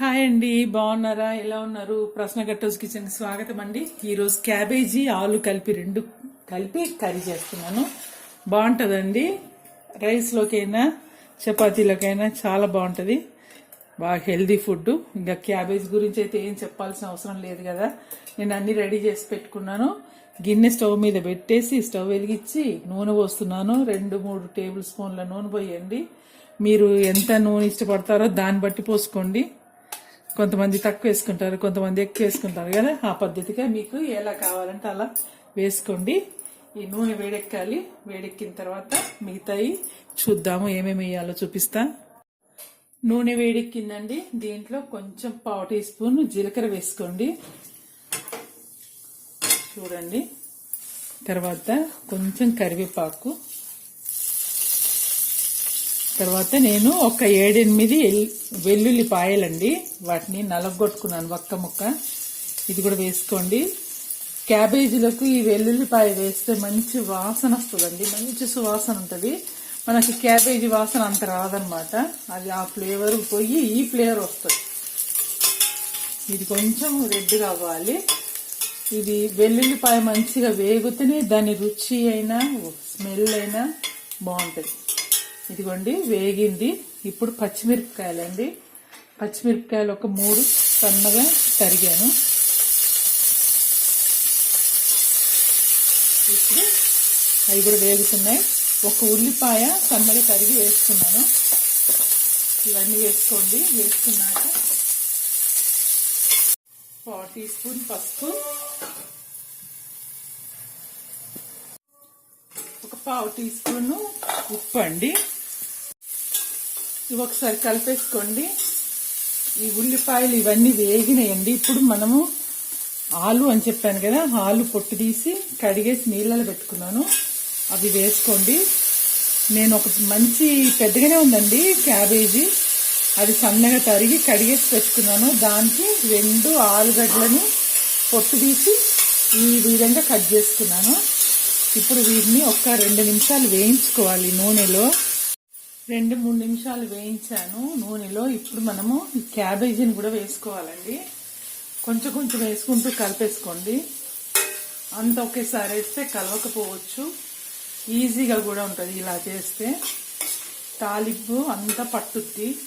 Hi అండి బాగున్నారా? ఎలా ఉన్నారు? ప్రశ్న గట్టోస్ కిచెన్ స్వాగతం అండి. ఈరోజు క్యాబేజీ ఆలు కలిపి రెండు కలిపి కర్రీ చేస్తున్నాను. బాగుంటుందండి? రైస్లోకైనా చపాతీలోకైనా చాలా బాగుంటుంది. బాగా హెల్దీ ఫుడ్ ఇంకా క్యాబేజ్ గురించి అయితే ఏం చెప్పాల్సిన అవసరం లేదు కదా. నేను అన్ని రెడీ చేసి పెట్టుకున్నాను. గిన్నె స్టవ్ మీద పెట్టేసి స్టవ్ వెలిగించి నూనె పోస్తున్నాను. రెండు మూడు టేబుల్ స్పూన్ల నూనె పోయండి. మీరు ఎంత నూనె ఇష్టపడతారో దాన్ని బట్టి పోసుకోండి. కొంతమంది తక్కువ వేసుకుంటారు కొంతమంది ఎక్కువ వేసుకుంటారు కదా? ఆ పద్ధతిగా మీకు ఎలా కావాలంటే అలా వేసుకోండి. ఈ నూనె వేడెక్కాలి. వేడెక్కిన తర్వాత మిగతాయి చూద్దాము ఏమేమి వేయాలో చూపిస్తా. నూనె వేడెక్కిందండి. దీంట్లో కొంచెం పావు టీ స్పూన్ జీలకర్ర వేసుకోండి. చూడండి. తర్వాత కొంచెం కరివేపాకు తర్వాత నేను ఒక ఏడెనిమిది వెల్లుల్లి పాయలండి వాటిని నలగొట్టుకున్నాను ఒక్క ముక్క. ఇది కూడా వేసుకోండి. క్యాబేజీలకు ఈ వెల్లుల్లిపాయ వేస్తే మంచి వాసన వస్తుందండి. మంచి సువాసన ఉంటుంది. మనకి క్యాబేజీ వాసన అంత రాదనమాట అది ఆ ఫ్లేవర్ పోయి ఈ ఫ్లేవర్ వస్తుంది. ఇది కొంచెం రెడ్ అవ్వాలి ఇది వెల్లుల్లిపాయ మంచిగా వేగుతేనే దాని రుచి అయినా స్మెల్ అయినా బాగుంటుంది. ఇదిగోండి వేగింది. ఇప్పుడు పచ్చిమిరపకాయలండి. పచ్చిమిరపకాయలు ఒక మూడు సన్నగా తరిగాను. ఇప్పుడు అవి కూడా వేగుతున్నాయి. ఒక ఉల్లిపాయ సన్నగా తరిగి వేసుకున్నాను. ఇవన్నీ వేసుకోండి. వేసుకున్నాక పావు టీ స్పూన్ పసుపు ఒక పావు టీ స్పూన్ ఉప్పు అండి. ఇవి ఒకసారి కలిపేసుకోండి. ఈ ఉల్లిపాయలు ఇవన్నీ వేగినాయండి. ఇప్పుడు మనము ఆలు అని చెప్పాను కదా ఆలు పొట్టు తీసి కడిగేసి నీళ్ళలో పెట్టుకున్నాను. అవి వేసుకోండి. నేను ఒక మంచి పెద్దగానే ఉందండి క్యాబేజీ. అది సన్నగా తరిగి కడిగేసి పెట్టుకున్నాను. దానికి రెండు ఆలుగడ్డలను పొట్టు తీసి ఈ విధంగా కట్ చేసుకున్నాను. ఇప్పుడు వీటిని ఒక రెండు నిమిషాలు వేయించుకోవాలి నూనెలో. రెండు మూడు నిమిషాలు వేయించాను నూనెలో. ఇప్పుడు మనము ఈ క్యాబేజీని కూడా వేసుకోవాలండి. కొంచెం కొంచెం వేసుకుంటూ కలిపేసుకోండి. అంత ఒకేసారి వేస్తే కలవకపోవచ్చు. ఈజీగా కూడా ఉంటుంది ఇలా చేస్తే. తాలింపు అంతా పట్టుద్ది.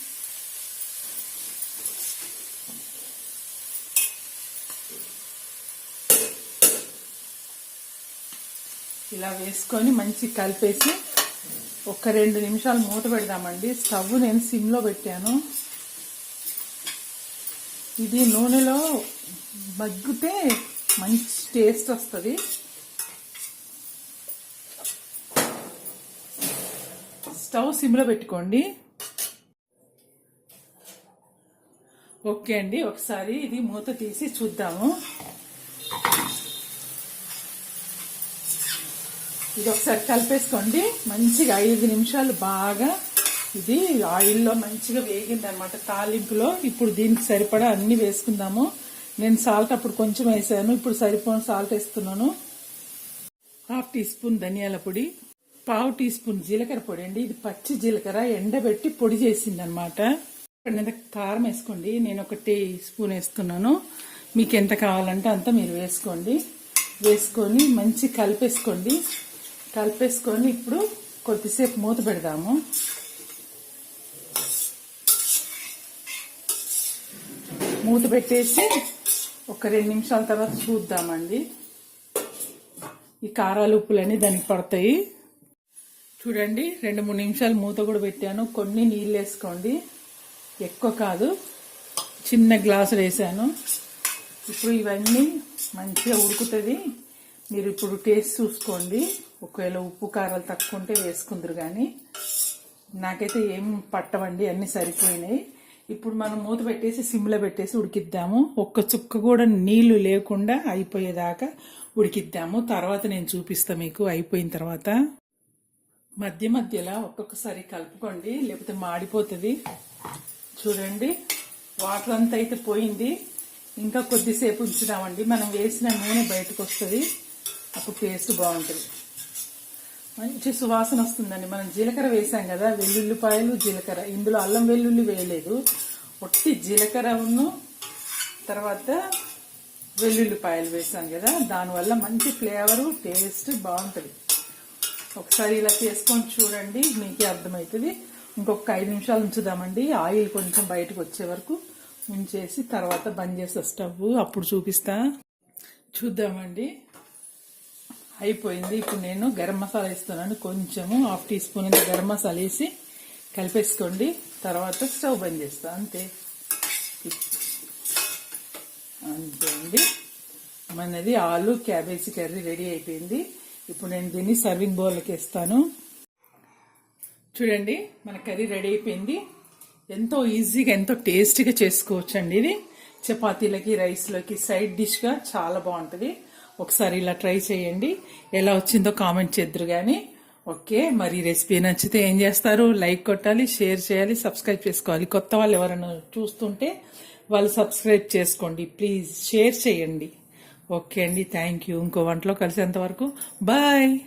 ఇలా వేసుకొని మంచి కలిపేసి ఒక రెండు నిమిషాలు మూత పెడదామండి. స్టవ్ నేను సిమ్లో పెట్టాను. ఇది నూనెలో మగ్గితే మంచి టేస్ట్ వస్తుంది. స్టవ్ సిమ్లో పెట్టుకోండి. ఓకే అండి ఒకసారి ఇది మూత తీసి చూద్దాము. ఇది ఒకసారి కలిపేసుకోండి. మంచిగా ఐదు నిమిషాలు బాగా ఇది ఆయిల్లో మంచిగా వేగింది అనమాట తాలింపులో. ఇప్పుడు దీనికి సరిపడా అన్ని వేసుకుందాము. నేను సాల్ట్ అప్పుడు కొంచెం వేసాను. ఇప్పుడు సరిపోయిన సాల్ట్ వేస్తున్నాను. హాఫ్ టీ స్పూన్ ధనియాల పొడి పావు టీ స్పూన్ జీలకర్ర పొడి అండి. ఇది పచ్చి జీలకర్ర ఎండబెట్టి పొడి చేసింది అనమాట కారం వేసుకోండి. నేను ఒక టీ స్పూన్ వేస్తున్నాను. మీకు ఎంత కావాలంటే అంత మీరు వేసుకోండి. వేసుకొని మంచి కలిపేసుకోండి. కలిపేసుకొని ఇప్పుడు కొద్దిసేపు మూత పెడదాము. మూత పెట్టేసి ఒక రెండు నిమిషాల తర్వాత చూద్దామండి. ఈ కారాలు ఉప్పులన్నీ దానికి పడతాయి. చూడండి రెండు మూడు నిమిషాలు మూత కూడా పెట్టాను. కొన్ని నీళ్ళు వేసుకోండి. ఎక్కువ కాదు. చిన్న గ్లాసులు వేసాను. ఇప్పుడు ఇవన్నీ మంచిగా ఉడుకుతుంది. మీరు ఇప్పుడు టేస్ట్ చూసుకోండి. ఒకవేళ ఉప్పు కారాలు తక్కువ ఉంటే వేసుకుందరు కానీ నాకైతే ఏం పట్టవండి అన్నీ సరిపోయినాయి. ఇప్పుడు మనం మూత పెట్టేసి సిమ్లో పెట్టేసి ఉడికిద్దాము. ఒక్క చుక్క కూడా నీళ్ళు లేకుండా అయిపోయేదాకా ఉడికిద్దాము. తర్వాత నేను చూపిస్తా మీకు అయిపోయిన తర్వాత. మధ్య మధ్యలో ఒక్కొక్కసారి కలుపుకోండి లేకపోతే మాడిపోతుంది. చూడండి వాటర్ అంతా అయితే పోయింది. ఇంకా కొద్దిసేపు ఉంచుదామండి. మనం వేసిన నూనె బయటకు వస్తుంది అప్పుడు టేస్ట్ బాగుంటుంది. మంచి సువాసన వస్తుందండి. మనం జీలకర్ర వేసాం కదా వెల్లుల్లిపాయలు జీలకర్ర. ఇందులో అల్లం వెల్లుల్లి వేయలేదు. ఒట్టి జీలకర్ర ఉన్ను తర్వాత వెల్లుల్లిపాయలు వేసాం కదా దానివల్ల మంచి ఫ్లేవరు టేస్ట్ బాగుంటుంది. ఒకసారి ఇలా చేసుకొని చూడండి మీకే అర్థమవుతుంది. ఇంకొక ఐదు నిమిషాలు ఉంచుదామండి. ఆయిల్ కొంచెం బయటకు వచ్చే వరకు ఉంచేసి తర్వాత బంద్ చేస్తా. స్టవ్ అప్పుడు చూపిస్తా. చూద్దామండి. అయిపోయింది. ఇప్పుడు నేను గరం మసాలా వేస్తున్నాను. కొంచెము హాఫ్ టీ స్పూన్ అంత గరం మసాలా వేసి కలిపేసుకోండి. తర్వాత స్టవ్ బంద్ చేస్తా. అంతే. అంతే అండి. మనది ఆలు క్యాబేజీ కర్రీ రెడీ అయిపోయింది. ఇప్పుడు నేను దీన్ని సర్వింగ్ బౌల్కి వేస్తాను. చూడండి మన కర్రీ రెడీ అయిపోయింది. ఎంతో ఈజీగా ఎంతో టేస్టీగా చేసుకోవచ్చు అండి ఇది. చపాతీలకి రైస్లోకి సైడ్ డిష్గా చాలా బాగుంటుంది. ఒకసారి ఇలా ట్రై చేయండి. ఎలా వచ్చిందో కామెంట్ చేద్దరు కానీ ఓకే మరి రెసిపీ నచ్చితే ఏం చేస్తారు? లైక్ కొట్టాలి షేర్ చేయాలి సబ్స్క్రైబ్ చేసుకోవాలి. కొత్త వాళ్ళు ఎవరైనా చూస్తుంటే వాళ్ళు సబ్స్క్రైబ్ చేసుకోండి. ప్లీజ్ షేర్ చేయండి. ఓకే అండి థ్యాంక్ యూ. ఇంకో వంటలో కలిసేంత వరకు. బాయ్!